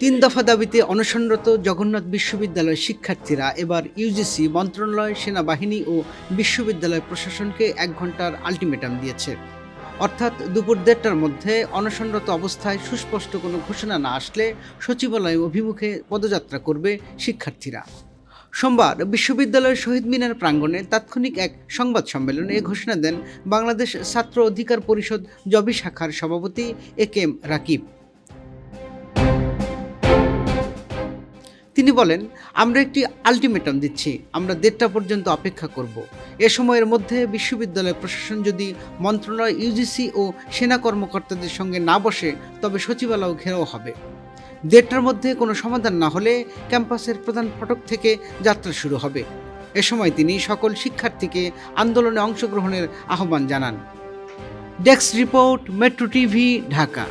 তিন দফা দাবিতে অনশনরত জগন্নাথ বিশ্ববিদ্যালয়ের শিক্ষার্থীরা এবার ইউজিসি মন্ত্রণালয়, সেনাবাহিনী ও বিশ্ববিদ্যালয় প্রশাসনকে এক ঘণ্টার আলটিমেটাম দিয়েছে। অর্থাৎ দুপুর দেড়টার মধ্যে অনশনরত অবস্থায় সুস্পষ্ট কোনো ঘোষণা না আসলে সচিবালয় অভিমুখে পদযাত্রা করবে শিক্ষার্থীরা। সোমবার বিশ্ববিদ্যালয়ের শহীদ মিনার প্রাঙ্গণে তাৎক্ষণিক এক সংবাদ সম্মেলনে এ ঘোষণা দেন বাংলাদেশ ছাত্র অধিকার পরিষদ জবি শাখার সভাপতি এ কে এম রাকিব। তিনি বলেন, আমরা একটি আলটিমেটাম দিচ্ছি, আমরা দেড়টা পর্যন্ত অপেক্ষা করব। এ সময়ের মধ্যে বিশ্ববিদ্যালয় প্রশাসন যদি মন্ত্রণালয় ইউজিসি ও সেনা কর্মকর্তাদের সঙ্গে না বসে, তবে সচিবালয় ঘেরাও হবে। দেড়টার মধ্যে কোনো সমাধান না হলে ক্যাম্পাসের প্রধান ফটক থেকে যাত্রা শুরু হবে। এ সময় তিনি সকল শিক্ষার্থীকে আন্দোলনে অংশগ্রহণের আহ্বান জানান। Desk report, Metro TV, Dhaka.